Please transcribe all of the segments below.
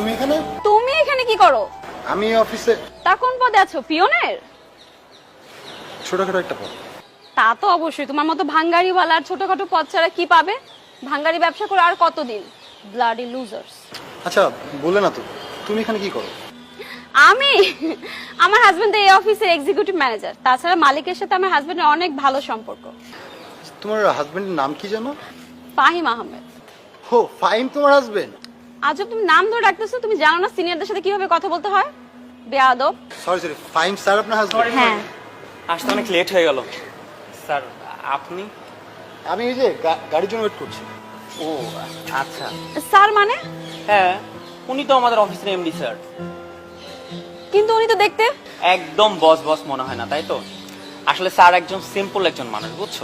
তুমি এখানে? তুমি এখানে কি করো? আমি অফিসে তা কোন পদে আছো? পিয়নের? ছোটখাটো একটা পদ। তা তো অবশ্যই। তোমার মতো ভাঙ্গারিওয়ালা আর ছোটখাটো পদ ছাড়া কি পাবে? ভাঙ্গারি ব্যবসা করে আর কতদিন? ব্লাডি লুজার্স আচ্ছা বলে না তো। তুমি এখানে কি করো? আমি? আমার হাজবেন্ড এই অফিসের এক্সিকিউটিভ ম্যানেজার তাছাড়া মালিকের সাথে আমার হাজবেন্ডের অনেক ভালো সম্পর্ক। তোমার হাজবেন্ডের নাম কি জানো ফাহিম আহমেদ। হো ফাইম তোমার হাজবেন্ড আজব তুমি নাম ধরে রাখতেছো তুমি জানো না সিনিয়রদের সাথে কীভাবে কথা বলতে হয়? বেয়াদব। সরি সরি ফাইম স্যার আপনার হাজবেন্ড হ্যাঁ। আসতে অনেক লেট হয়ে গেল। স্যার আপনি? আমি এই যে গাড়ির জন্য ওয়েট করছি। ও আচ্ছা। স্যার মানে? হ্যাঁ উনি তো আমাদের অফিসের এমডি স্যার কিন্তু উনি তো দেখতে? একদম বস বস মনে হয় না তাই তো? আসলে স্যার একজন সিম্পল একজন মানুষ বুঝছ?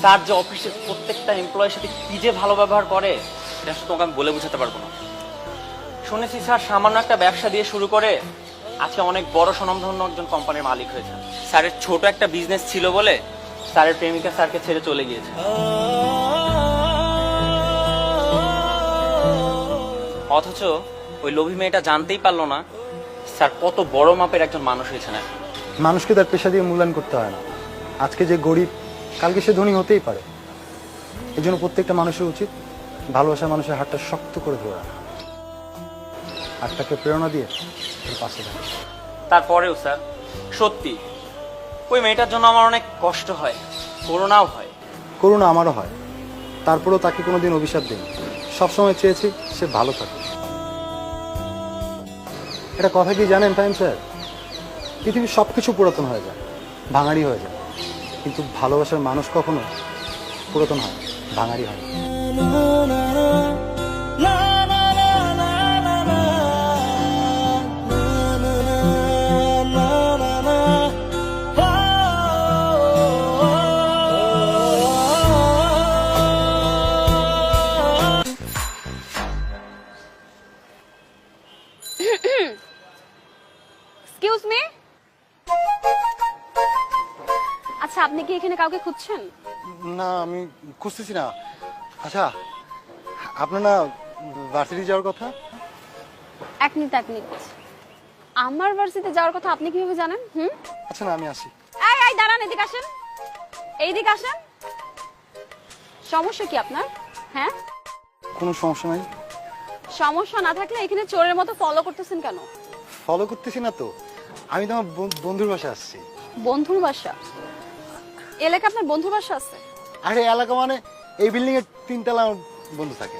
স্যার যে অফিসের প্রত্যেকটা এমপ্লয়ের সাথে কি যে ভালো ব্যবহার করে এটা তোমাকে আমি বলে বোঝাতে পারব না। শুনেছি স্যার, সামান্য একটা ব্যবসা দিয়ে শুরু করে আজকে অনেক বড় স্বনামধন্য একজন কোম্পানির মালিক হয়েছে স্যারের ছোট একটা বিজনেস ছিল বলে স্যারের প্রেমিকা স্যারকে ছেড়ে চলে গিয়েছে। অথচ ওই লোভী মেয়েটা জানতেই পারল না স্যার কত বড় মাপের একজন মানুষ হয়েছে না মানুষকে তার পেশা দিয়ে মূল্যায়ন করতে হয় না। আজকে যে গরিব, কালকে সে ধনী হতেই পারে। এই জন্য প্রত্যেকটা মানুষের উচিত ভালোবাসার মানুষের হাতটা শক্ত করে ধরে রাখা। আর তাকে প্রেরণা দিয়ে পাশে থাকা তারপরেও স্যার সত্যি ওই মেয়েটার জন্য আমার অনেক কষ্ট হয় করোনাও হয়। করুণা আমারও হয়। তারপরেও তাকে কোনোদিন অভিশাপ দিই সবসময় চেয়েছি সে ভালো থাকে এটা কথা কি জানেন টাইম স্যার? পৃথিবীর সব কিছু পুরাতন হয়ে যায় ভাঙাড়ি হয়ে যায়। কিন্তু ভালোবাসার মানুষ কখনো পুরাতন হয় না, ভাঙাড়ি হয় কাউকে খুঁজছেন? না আমি খুঁজতেছি না। আচ্ছা আপনার না ভার্সিটি যাওয়ার কথা? এক মিনিট এক মিনিট। আমার ভার্সিটিতে যাওয়ার কথা আপনি কীভাবে জানেন? হুম? আচ্ছা না আমি আসি। এই এই দাঁড়ান এদিকে আসেন। এইদিকে আসেন। সমস্যা কি আপনার? হ্যাঁ? কোনো সমস্যা নাই। সমস্যা না থাকলে এখানে চোরের মতো ফলো করতেছেন কেন? ফলো করতেছি না তো। আমি তো আমার বন্ধুর বাসায় আসছি। বন্ধুর বাসা? এলাকা আপনার বন্ধুর বাসা আছে? আরে এলাকা মানে এই বিল্ডিং এর তিনতলা আমার বন্ধু থাকে।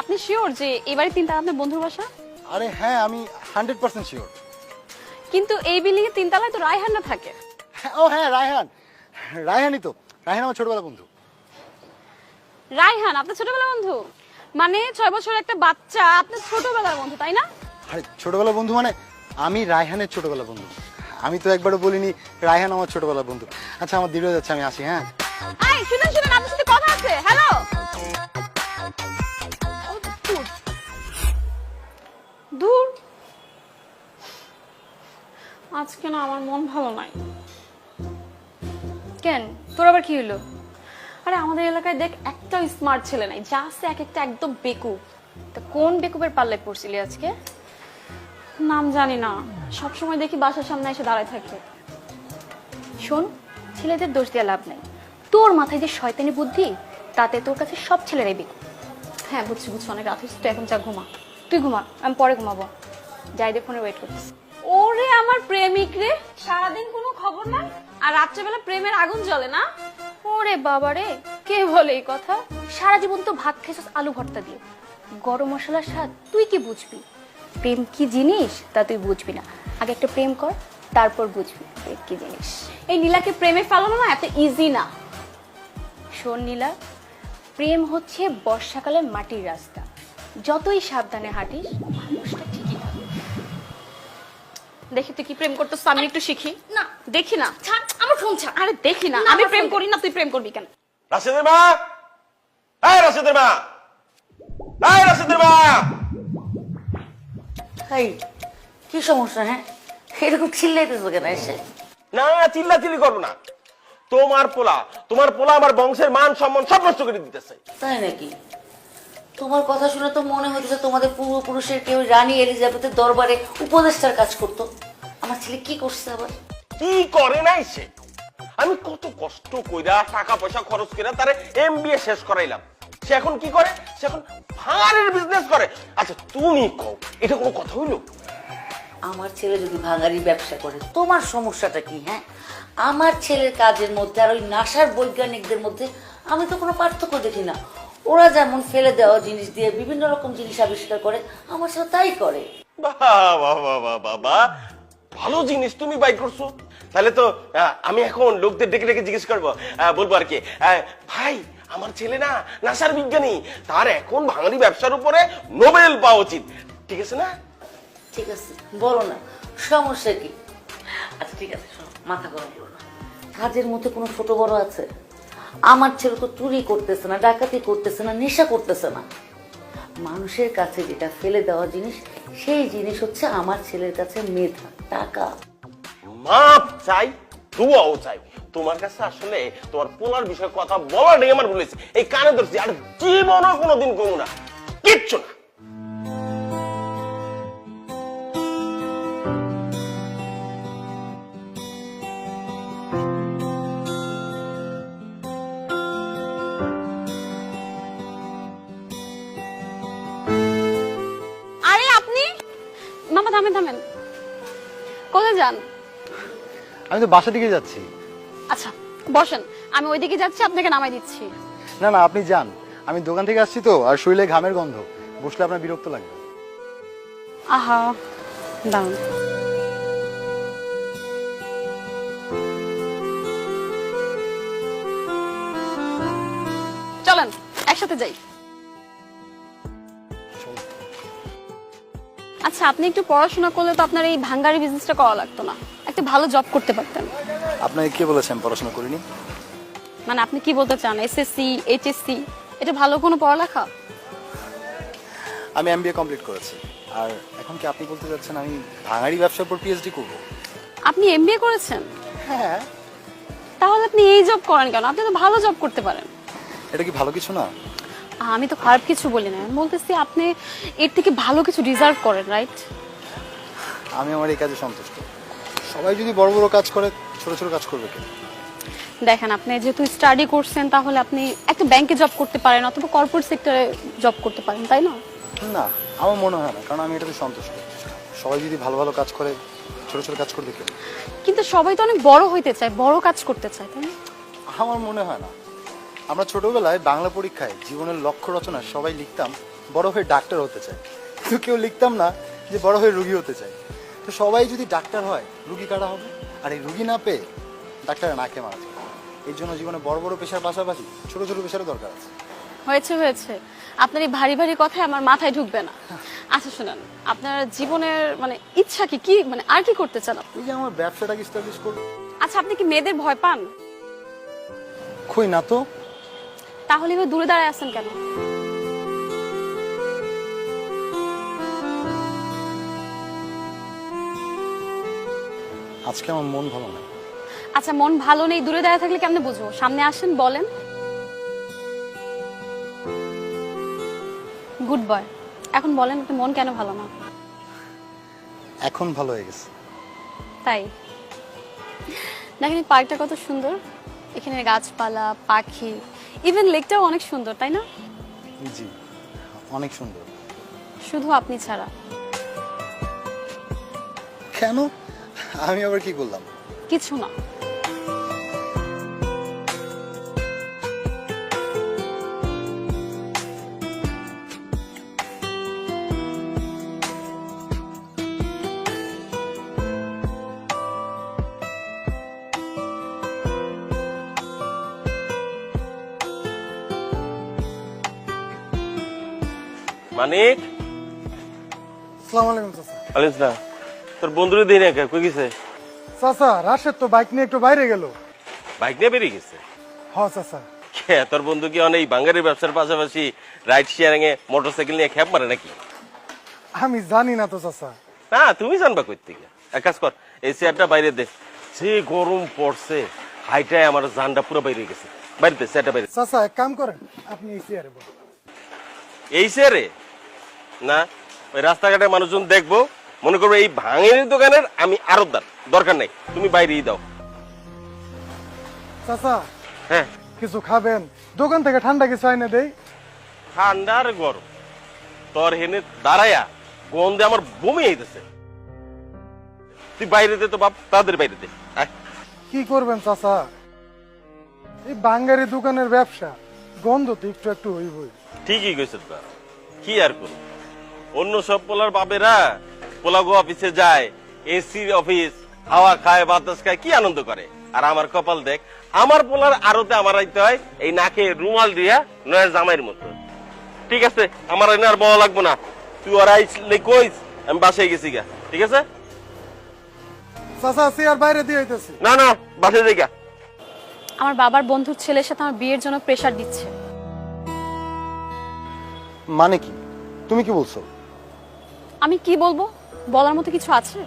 আপনি শিওর যে এবারে তিনটা আপনার বন্ধুর বাসা? আরে হ্যাঁ আমি হান্ড্রেড পার্সেন্ট শিওর কিন্তু এই বিল্ডিং এর তিনতলায় তো রায়হান্না থাকে। ও হ্যাঁ রায়হান। রায়হানই তো। রায়হান আমার ছোটবেলা বন্ধু। রায়হান আপনার ছোটবেলার বন্ধু? মানে ছয় বছরের একটা বাচ্চা আপনার ছোটবেলার বন্ধু তাই না? আরে ছোটবেলা বন্ধু মানে আমি রায়হানের ছোটবেলা বন্ধু। আমি তো একবারও বলিনি, রায়হান আমার ছোটবেলা বন্ধু। আচ্ছা আমার দৃঢ় যাচ্ছে, আমি আসি হ্যাঁ? এই শুনেন শুনেন আপনার সাথে কথা আছে, হ্যালো? দূর। আজকে না আমার মন ভালো নাই। কেন? তোর আবার কি হলো আরে, আমাদের এলাকায় দেখ একটা স্মার্ট ছেলে নাই যা আছে এক একটা একদম বেকুব। তা কোন বেকুবের পাল্লায় পড়ছিলি আজকে? নাম জানি না। সব সময় দেখি বাসার সামনে এসে দাঁড়ায় থাকে। শোন ছেলেদের দোষ দেওয়া লাভ নাই। তোর মাথায় যে শয়তানি বুদ্ধি তাতে তোর কাছে সব ছেলেরাই বেকুব। হ্যাঁ বুঝছি বুঝছি অনেক রাত হয়েছে তুই এখন যা ঘুমা। তুই ঘুমা আমি পরে ঘুমাবো। যাই দে ফোনে ওয়েট করছিস ওরে আমার প্রেমিক রে! সারাদিন কোনো খবর নাই? আর রাত্রেবেলা প্রেমের আগুন জ্বলে না? ওরে বাবা রে কে বলে এই কথা? সারা জীবন তো ভাত খেয়েছিস আলু ভর্তা দিয়ে। গরম মশলার স্বাদ তুই কি বুঝবি? প্রেম কি জিনিস তা তুই বুঝবি না। আগে একটা প্রেম কর তারপর বুঝবি প্রেম কি জিনিস। এই নীলাকে প্রেমে ফেলানো না এত ইজি না। শোন নীলা প্রেম হচ্ছে বর্ষাকালে মাটির রাস্তা। যতই সাবধানে হাঁটিস মানুষটা ঠিকই দেখি তুই কি প্রেম করতো আমি একটু শিখি? না। দেখি না। ছাড় আমার ফোন ছাড়। আরে দেখি না আমি প্রেম করি না তুই প্রেম করবি কেন? রাশেদের মা! এই রাশেদের মা! এই রাশেদের মা! এই কি সমস্যা হ্যাঁ? এরকম চিল্লাইতেছো কেন এসে? না চিল্লা চিল্লি করব না। তোমার পোলা তোমার পোলা আমার বংশের মান সম্মান সব নষ্ট করে দিতেছে। তাই নাকি? তোমার কথা শুনে তো মনে হচ্ছে তোমাদের পূর্বপুরুষের কেউ রানী এলিজাবেথের দরবারে উপদেষ্টার কাজ করতো। আমার ছেলে কি করছে আবার? কি করে নাই সে? আমি কত কষ্ট কইরা টাকা পয়সা খরচ কইরা তারে এমবিএ শেষ করাইলাম। সে এখন কি করে? সে এখন ভাঙারের বিজনেস করে। আচ্ছা তুমি কও এটা কোনো কথা হইল? আমার ছেলে যদি ভাঙারি ব্যবসা করে তোমার সমস্যাটা কি হ্যাঁ? আমার ছেলের কাজের মধ্যে আর ওই নাসার বৈজ্ঞানিকদের মধ্যে আমি তো কোনো পার্থক্য দেখি না। ওরা যেমন ফেলে দেওয়া জিনিস দিয়ে বিভিন্ন রকম জিনিস আবিষ্কার করে আমার সাথে তাই করে। বাবা ভালো জিনিস তুমি বাই করছ। তাহলে তো আমি এখন লোকদের ডেকে ডেকে জিজ্ঞেস করব বলব আর কি। ভাই আমার ছেলে না নাসার বিজ্ঞানী। তার এখন বাঙালি ব্যবসার উপরে নোবেল পাওয়া উচিত। ঠিক আছে না? ঠিক আছে বলো না সমস্যা কি? আচ্ছা ঠিক আছে শোনো মাথা গরম করো না। কাজের মধ্যে কোনো ছোট বড় আছে? আমার ছেলে তো চুরি করতেছে না ডাকাতি করতেছে না নেশা করতেছে না। মানুষের কাছে যেটা ফেলে দেওয়া জিনিস সেই জিনিস হচ্ছে আমার ছেলের কাছে মেধা টাকা। মাপ চাই দুয়াও চাই। তোমার কাছে আসলে তোমার পোলার বিষয়ে কথা বলাটাই আমার বলেছে এই কানে ধরছি আর জীবনও কোনোদিন করব না। কিচ্ছু না। আরে আপনি? মামা থামেন থামেন। কোথায় যান? আমি তো বাসা দিকে যাচ্ছি। বসেন আমি ওইদিকে যাচ্ছি আপনাকে নামাই দিচ্ছি। না না আপনি যান। আমি দোকান থেকে আসছি তো আর শরীরে ঘামের গন্ধ। বসলে আপনার বিরক্ত লাগবে। আহা দাঁড়ান। চলেন একসাথে যাই। আচ্ছা আপনি একটু পড়াশোনা করলে তো আপনার এই ভাঙ্গারি বিজনেসটা করা লাগতো না। একটা ভালো জব করতে পারতেন। আপনাকে কে বলেছেন পড়াশোনা করিনি? মানে আপনি কি বলতে চান? এসএসসি এইচএসসি এটা ভালো কোনো পড়ালেখা? আমি এমবিএ কমপ্লিট করেছি। আর এখন কি আপনি বলতে চাচ্ছেন আমি ভাঙাড়ি ব্যবসার উপর পিএইচডি করব? আপনি এমবিএ করেছেন? হ্যাঁ তাহলে আপনি এই জব করেন কেন? আপনি তো ভালো জব করতে পারেন। এটা কি ভালো কিছু না? আমি তো খারাপ কিছু বলি না। আমি বলতেছি আপনি এর থেকে ভালো কিছু ডিজার্ভ করেন রাইট আমি আমার এই কাজে সন্তুষ্ট। সবাই যদি বড় বড় কাজ করে ছোট ছোট কাজ করবে কেন দেখেন আপনি যেহেতু স্টাডি করছেন তাহলে আপনি একটা ব্যাংকে জব করতে পারেন অথবা কর্পোরেট সেক্টরে জব করতে পারেন তাই না? না আমার মনে হয় না কারণ আমি এটাতে সন্তুষ্ট। সবাই যদি ভালো ভালো কাজ করে ছোট ছোট কাজ করবে কেন কিন্তু সবাই তো অনেক বড় হইতে চায় বড় কাজ করতে চায় তাই না? আমার মনে হয় না। আমরা ছোটবেলায় বাংলা পরীক্ষায় জীবনের লক্ষ্য রচনা সবাই লিখতাম বড় হয়ে ডাক্তার হতে চায়। কিন্তু কেউ লিখতাম না যে বড় হয়ে রুগী হতে চায়। তো সবাই যদি ডাক্তার হয় রুগী কারা হবে? আর এই রুগী না পেয়ে ডাক্তারের নাকে মারা যায়। এই জন্য জীবনে বড় বড় পেশার পাশাপাশি ছোট ছোট পেশারও দরকার আছে। হয়েছে হয়েছে। আপনার এই ভারী ভারী কথায় আমার মাথায় ঢুকবে না। আচ্ছা শুনেন আপনার জীবনের মানে ইচ্ছা কি কি মানে আর কি করতে চান আপনি? এই যে আমার ব্যবসাটাকে স্টাবলিশ করব আচ্ছা আপনি কি মেয়েদের ভয় পান? খুই না তো। তাহলে এবার দূরে দাঁড়ায় আছেন কেন? আজকে আমার মন ভালো না আচ্ছা মন ভালো নেই দূরে দাঁড়ায় থাকলে কেমনে বুঝব? সামনে আসেন বলেন। গুড বয় এখন বলেন আপনার মন কেন ভালো না? এখন ভালো হয়ে গেছে। তাই? দেখেন এই পার্কটা কত সুন্দর। এখানে গাছপালা পাখি ইভেন লেকটাও অনেক সুন্দর তাই না? জি অনেক সুন্দর। শুধু আপনি ছাড়া। কেন? আমি আবার কি করলাম? কিছু না। মানিক? আসসালামু আলাইকুম চাচা। না তোর বন্ধুরে দিই না কই গেছে? চাচা রাশেদ তো বাইক নিয়ে একটু বাইরে গেল। বাইক নিয়ে বেরিয়ে গেছে? হ চাচা। কে, তোর বন্ধু কি অনেক বাঙ্গারির ব্যবসার পাশাপাশি রাইড শেয়ারিং এ মোটরসাইকেল নিয়ে খ্যাপ মারে নাকি? আমি জানি না তো চাচা। না তুমি জানবা কই থেকে এক কাজ কর এই চেয়ারটা বাইরে দে। যে গরম পড়ছে হাইটায় আমার জানটা পুরো বাইরে গেছে। বাইরে দে চেয়ারটা বাইরে চাচা এক কাম করেন আপনি এই চেয়ারে বসুন। এই সে রে না ওই রাস্তাঘাটে মানুষজন দেখব মনে করব এই ভাঙের দোকানের আমি আরতদার দরকার নেই তুমি বাইরেই দাও। চাচা হ্যাঁ। কিছু খাবেন? দোকান থেকে ঠান্ডা কিছু আইনে দেই। ঠান্ডার গরম। তোর হেনে দাঁড়ায়া গন্ধে আমার বমি আইতেছে। তুই বাইরে দে তো বাপ তাদের বাইরে দে। কি করবেন চাচা? এই বাঙ্গারি দোকানের ব্যবসা গন্ধ তো একটু একটু হইবই। ঠিকই কইছে তো কি আর করব? অন্য সব পোলার বাবেরা পোলাগো অফিসে যায় এসি অফিস হাওয়া খায় বাতাস খায় কি আনন্দ করে? আর আমার কপাল দেখ আমার পোলার আরতে আমার আইতে হয় এই নাকে রুমাল দিয়া নয়া জামাইয়ের মতো। ঠিক আছে? আমার এনে আর বলা লাগবো না। তুই আর আইসলে কইস আমি বাসায় গেছি গা। ঠিক আছে? চাচা চেয়ার বাইরে দিয়ে হইতেছি না না বাসায় যাই গা। আমার বাবার বন্ধুর ছেলের সাথে আমার বিয়ের জন্য প্রেশার দিচ্ছে। মানে কি? তুমি কি বলছো? আমি কি বলব? বলার মতো কিছু আছে?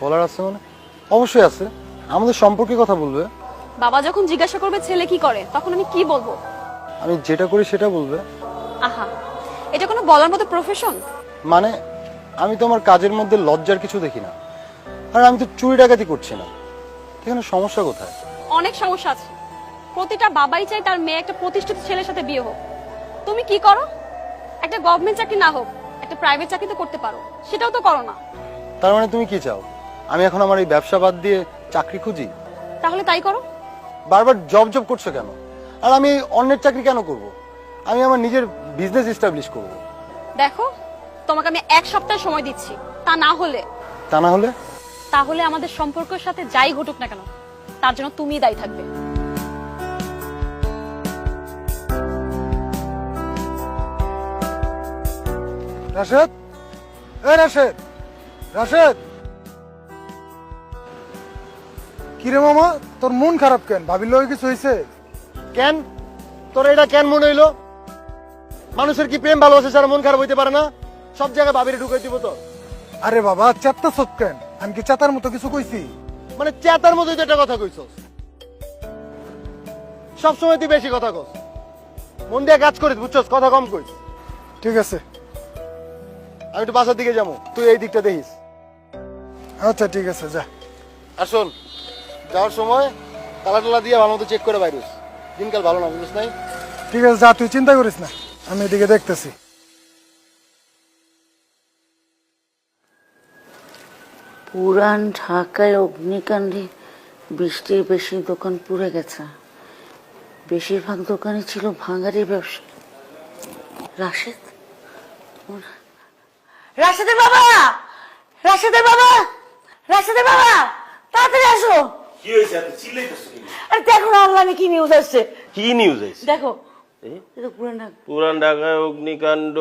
বলার আছে মানে? অবশ্যই আছে। আমাদের সম্পর্কে কথা বলবে। বাবা যখন জিজ্ঞাসা করবে ছেলে কি করে তখন আমি কি বলব? আমি যেটা করি সেটা বলবে। আহা এটা কোনো বলার মতো প্রফেশন মানে আমি তোমার কাজের মধ্যে লজ্জার কিছু দেখি না। আর আমি তো চুরি ডাকাতি করছি না। এখানে সমস্যা কোথায়? অনেক সমস্যা আছে। প্রতিটা বাবাই চাই তার মেয়ে একটা প্রতিষ্ঠিত ছেলের সাথে বিয়ে হোক। তুমি কি করো? একটা গভর্নমেন্ট চাকরি না হোক একটা প্রাইভেট চাকরি তো করতে পারো। সেটাও তো করো না। তার মানে তুমি কি চাও? আমি এখন আমার এই ব্যবসা বাদ দিয়ে চাকরি খুঁজি? তাহলে তাই করো। বারবার জব জব করছ কেন? আর আমি অন্যের চাকরি কেন করব? আমি আমার নিজের বিজনেস এস্টাবলিশ করব। দেখো তোমাকে আমি এক সপ্তাহ সময় দিচ্ছি। তা না হলে তা না হলে? তাহলে আমাদের সম্পর্কের সাথে যাই ঘটুক না কেন তার জন্য তুমিই দায়ী থাকবে। রাশেদ? এ রাশেদ রাশেদ। কিরে মামা তোর মন খারাপ কেন? ভাবিল কিছু হয়েছে কেন? তোর এটা কেন মনে হইল? মানুষের কি প্রেম ভালোবাসা ছাড়া মন খারাপ হইতে পারে না? সব জায়গায় ভাবিরে ঢুকাই দিব তো। আরে বাবা চেত্তা সব কেন? আমি কি চেতার মতো কিছু কইছি? মানে চেতার মধ্যে একটা কথা কইছস। সব সময় তুই বেশি কথা কস। মন দিয়ে কাজ করিস বুঝছস? কথা কম কইস। ঠিক আছে। আমি একটু বাসার দিকে যাব। তুই এই দিকটা দেখিস। আচ্ছা ঠিক আছে যা। আর শোন যাওয়ার সময় তালা টালা দিয়ে ভালো মতো চেক করে বাইরিস দিনকাল ভালো না বুঝিস নাই? ঠিক আছে যা তুই চিন্তা করিস না। আমি এদিকে দেখতেছি। পুরান ঢাকায় অগ্নিকাণ্ডে বৃষ্টির বেশি দোকান পুড়ে গেছে। বেশিরভাগ দোকানে ছিল ভাঙারির ব্যবসা। রাশেদ ওরা- রাশেদের বাবা! রাশেদের বাবা! রাশেদের বাবা! তাড়াতাড়ি আসো! কি হয়েছে? এত চিল্লাইতেছো? আরে দেখো না অনলাইনে কি নিউজ আসছে। কি নিউজ আছে দেখো। পুরান ঢাকায় অগ্নিকাণ্ড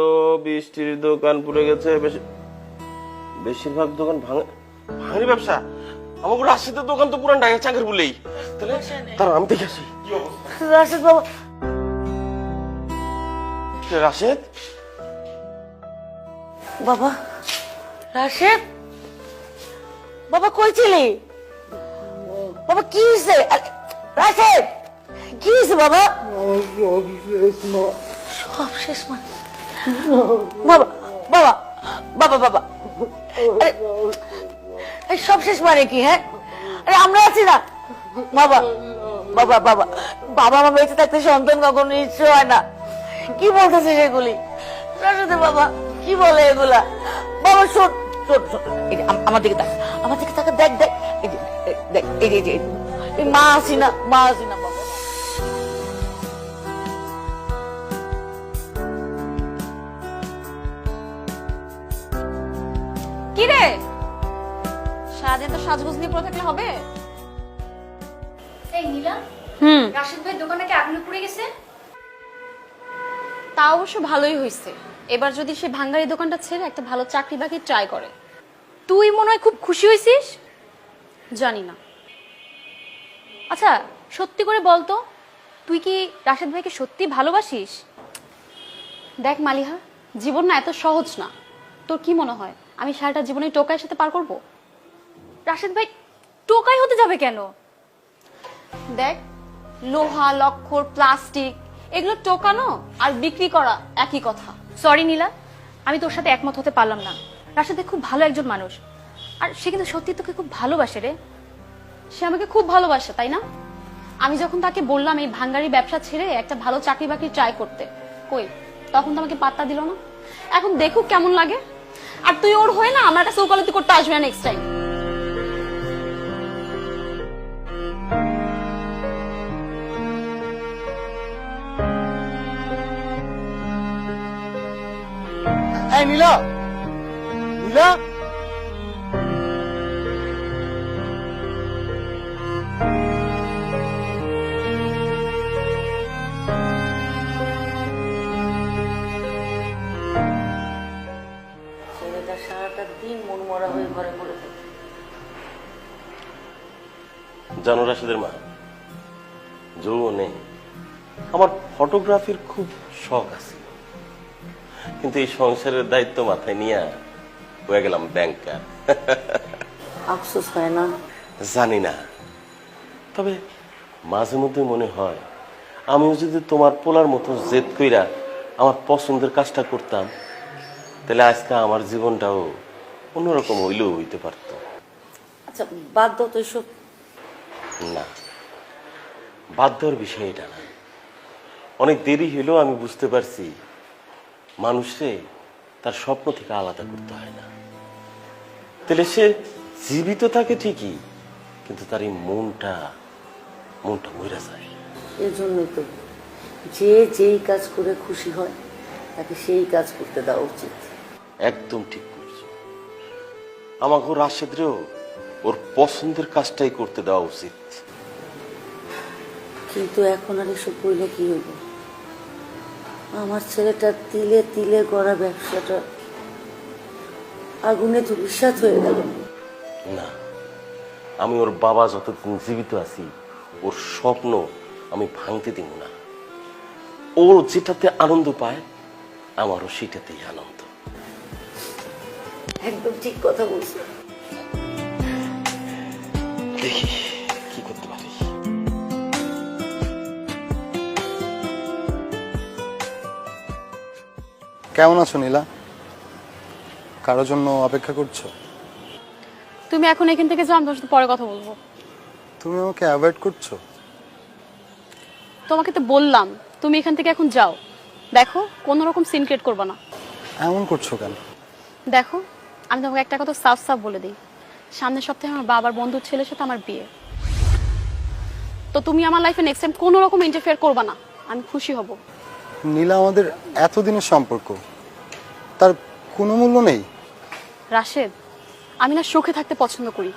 বৃষ্টির দোকান পুড়ে গেছে বেশি বেশিরভাগ দোকান ভাঙে ভাঙের ব্যবসা? আমাকে রাশিদের দোকান তো পুরান ঢাকায় চাকরি বলেই। তাহলে তার আমি দেখে আসি। রাশেদ বাবা রাশেদ? বাবা। রাশেদ? বাবা কই ছিলি? বাবা কি হয়েছে রাশেদ! কি বাবা? সব শেষ মানে বাবা বাবা বাবা বাবা। আরে, সব শেষ মানে কি হ্যাঁ? আরে আমরা আছি না। বাবা বাবা বাবা। বাবা মা বেঁচে থাকতে সন্তান কখনো ইচ্ছে হয় না। কি বলতেছে সেগুলি? রাশেদের বাবা। কি বলে এগুলা? বাবা শোন শোন আমার দিকে তাকা আমার দিকে তাকা দেখ দেখ। এই যে এই, দেখ এই যে, এই এই মা আসি না মা আসি না বাবা। কি রে? সারাদিন তো সাজগোজ নিয়ে পড়ে থাকলে হবে? এই নীলা হুম। রাশেদ ভাই দোকানে কি আগুনে পুড়ে গেছে? তা অবশ্য ভালোই হয়েছে এবার যদি সে ভাঙ্গারি দোকানটা ছেড়ে একটা ভালো চাকরি বাকরি ট্রাই করে, তুই মনে হয় খুব খুশি হয়েছিস জানি না। আচ্ছা সত্যি করে বলতো, তুই কি রাশেদ ভাইকে সত্যি ভালোবাসিস? দেখ মালিহা, জীবন না এত সহজ না। তোর কি মনে হয়, আমি সারাটা জীবনে টোকাইয়ের সাথে পার করব? রাশেদ ভাই টোকাই হতে যাবে কেন? দেখ, লোহা লক্ষর প্লাস্টিক, এগুলো টোকানো আর বিক্রি করা একই কথা। সরি নীলা আমি তোর সাথে একমত হতে পারলাম না। রাশেদ খুব ভালো একজন মানুষ। আর সে কিন্তু সত্যি তোকে খুব ভালোবাসে রে। সে আমাকে খুব ভালোবাসে, তাই না? আমি যখন তাকে বললাম এই ভাঙ্গারি ব্যবসা ছেড়ে একটা ভালো চাকরি বাকরি ট্রাই করতে, কই? তখন তো আমাকে পাত্তা দিল না। এখন দেখুক কেমন লাগে। আর তুই ওর হয়ে না আমার একটা সৌকালতি করতে আসবে না নেক্সট টাইম এই নীলা। নীলা। ছেলেটা সারাটা দিন মনমরা হয়ে ঘরে পড়ে থাকে। জানো রাশেদের মা যৌবনে আমার ফটোগ্রাফির খুব শখ আছে। কিন্তু এই সংসারের দায়িত্ব মাথায় নিয়ে হয়ে গেলাম ব্যাংকার আফসোস হয় না? জানি না। তবে মাঝে মধ্যে মনে হয় আমিও যদি তোমার পোলার মতো জেদ কইরা আমার পছন্দের কাজটা করতাম তাহলে আজকে আমার জীবনটাও অন্যরকম হইলেও হইতে পারতো। আচ্ছা বাদ দাও তো এসব। না বাধ্যর বিষয় এটা না। অনেক দেরি হলেও আমি বুঝতে পারছি মানুষে তার স্বপ্ন থেকে আলাদা করতে হয় না। তাহলে সে জীবিত থাকে ঠিকই কিন্তু তার এই মনটা মনটা মরে যায়। এজন্যই তো যে যেই কাজ করে খুশি হয় তাকে সেই কাজ করতে দেওয়া উচিত। একদম ঠিক করছ আমাকে রাশেদরেও ওর পছন্দের কাজটাই করতে দেওয়া উচিত। কিন্তু এখন আর এসব বইলে কি হইব? আমার ছেলেটা তিলে তিলে গড়া ব্যবসাটা আগুনে ধূলিসাৎ হয়ে গেল। না আমি ওর বাবা যতদিন জীবিত আছি ওর স্বপ্ন আমি ভাঙতে দিব না। ওর যেটাতে আনন্দ পায় আমারও সেটাতেই আনন্দ। একদম ঠিক কথা বলছো। দেখি। কেমন আছো নীলা? কারোর জন্য অপেক্ষা করছ? তুমি এখন এখান থেকে যাও আমি তোমার সাথে পরে কথা বলব। তুমি আমাকে অ্যাভয়েড করছ? তোমাকে তো বললাম তুমি এখান থেকে এখন যাও। দেখো কোনো রকম সিন ক্রিয়েট করবে না। এমন করছ কেন? দেখো আমি তোমাকে একটা কথা সাফ সাফ বলে দিই। সামনের সপ্তাহে আমার বাবার বন্ধুর ছেলের সাথে আমার বিয়ে। তো তুমি আমার লাইফে নেক্সট টাইম কোনো রকম ইন্টারফেয়ার করবে না। আমি খুশি হব। নীলা আমাদের এতদিনের সম্পর্ক। তার কোনো মূল্য নেই। রাশেদ আমি না সুখে থাকতে পছন্দ করি।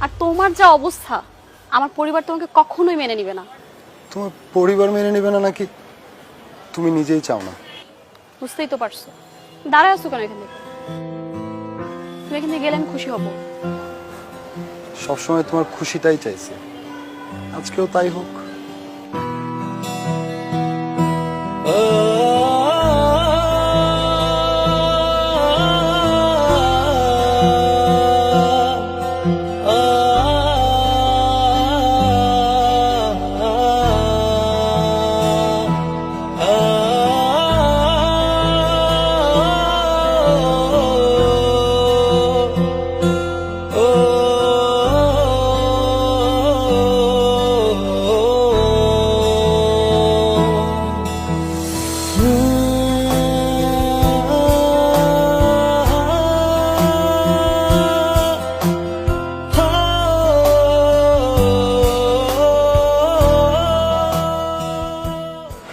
আর তোমার যা অবস্থা আমার পরিবার তোমাকে কখনোই মেনে নিবে না। তোমার পরিবার মেনে নেবে না নাকি তুমি নিজেই চাও না? বুঝতেই তো পারছ। দাঁড়ায় আসছো কেন এখান তুমি এখানে গেলে আমি খুশি হব। সবসময় তোমার খুশিটাই চাইছে। আজকেও তাই হোক।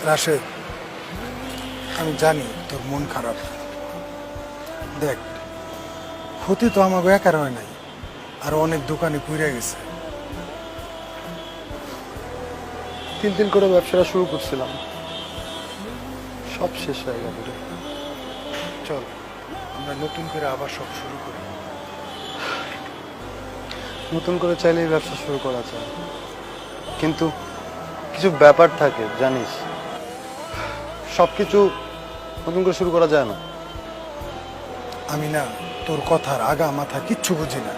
রাশেদ আমি জানি তোর মন খারাপ। দেখ, ক্ষতি তো আমাকে একার হয় নাই, আর অনেক দোকানে পুড়ে গেছে। তিল তিল করে ব্যবসাটা শুরু করছিলাম। সব শেষ হয়ে গেল চল, আমরা নতুন করে আবার সব শুরু করি। নতুন করে চাইলে ব্যবসা শুরু করা যায়। কিন্তু কিছু ব্যাপার থাকে, জানিস? সব কিছু নতুন করে শুরু করা যায় না। আমি না তোর কথার আগা মাথা কিচ্ছু বুঝি না।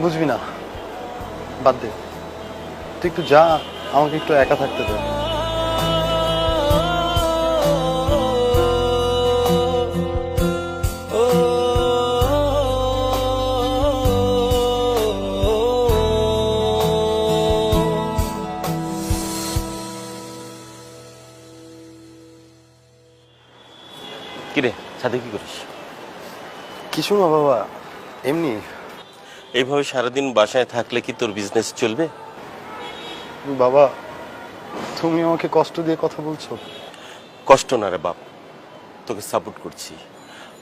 বুঝবি না। বাদ দে। তুই একটু যা আমাকে একটু একা থাকতে দে। কিছু না বাবা এমনি। এইভাবে সারাদিন বাসায় থাকলে কি তোর বিজনেস চলবে? বাবা তুমি আমাকে কষ্ট দিয়ে কথা বলছো? কষ্ট না রে বাপ তোকে সাপোর্ট করছি।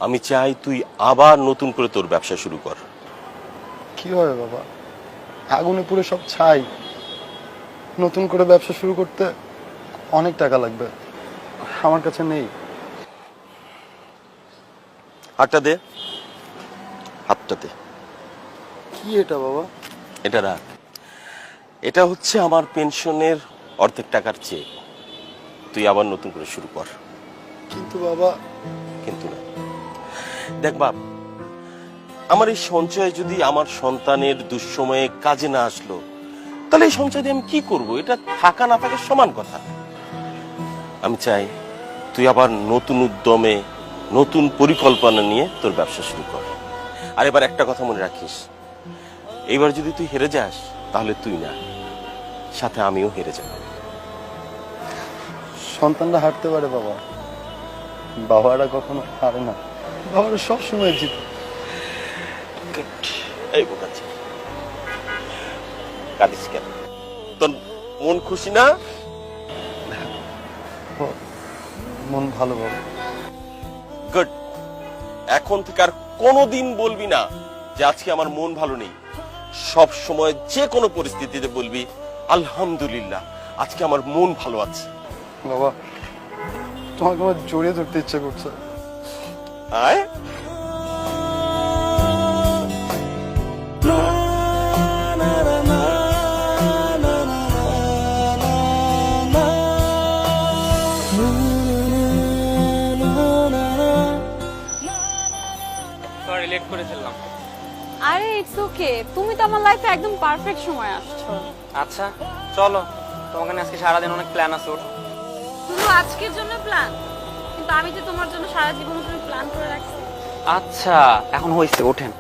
আমি চাই তুই আবার নতুন করে তোর ব্যবসা শুরু কর। কি হবে বাবা? আগুনে পুরো সব ছাই। নতুন করে ব্যবসা শুরু করতে অনেক টাকা লাগবে। আমার কাছে নেই। হাতটা দে। হাতটা দে কি এটা বাবা? এটা রাখ এটা হচ্ছে আমার পেনশনের অর্ধেক টাকার চেক। তুই আবার নতুন করে শুরু কর। কিন্তু বাবা। কিন্তু না। দেখ বাপ আমার এই সঞ্চয় যদি আমার সন্তানের দুঃসময়ে কাজে না আসলো তাহলে এই সঞ্চয় দিয়ে আমি কি করব? এটা থাকা না থাকা সমান কথা। আমি চাই তুই আবার নতুন উদ্যমে নতুন পরিকল্পনা নিয়ে তোর ব্যবসা শুরু কর। আর এবার একটা কথা মনে রাখিস। এইবার যদি তুই হেরে যাস তাহলে তুই না। সাথে আমিও হেরে যাব। সন্তানরা হারতে পারে বাবা। বাবারা কখনো হারে না। বাবারা সব সময় জিতে এই বোকাচ্ছি কাঁদিস কেন? তোর মন খুশি না? মন ভালো বাবা। গুড। এখন থেকে আর কোনোদিন বলবি না যে আজকে আমার মন ভালো নেই। সব সময় যে কোনো পরিস্থিতিতে বলবি আলহামদুলিল্লাহ আজকে আমার মন ভালো আছে। বাবা তোমাকে আমার জড়িয়ে ধরতে ইচ্ছে করছে। আয়। করে ফেললাম। আরে ইটস ওকে তুমি তো আমার লাইফে একদম পারফেক্ট সময় আসছো। আচ্ছা চলো। তোমাকে আজকে সারাদিন অনেক প্ল্যান আছে ওর শুধু আজকের জন্য প্ল্যান কিন্তু আমি যে তোমার জন্য সারা জীবন ধরে প্ল্যান করে রাখছি। আচ্ছা এখন হয়েছে ওঠেন।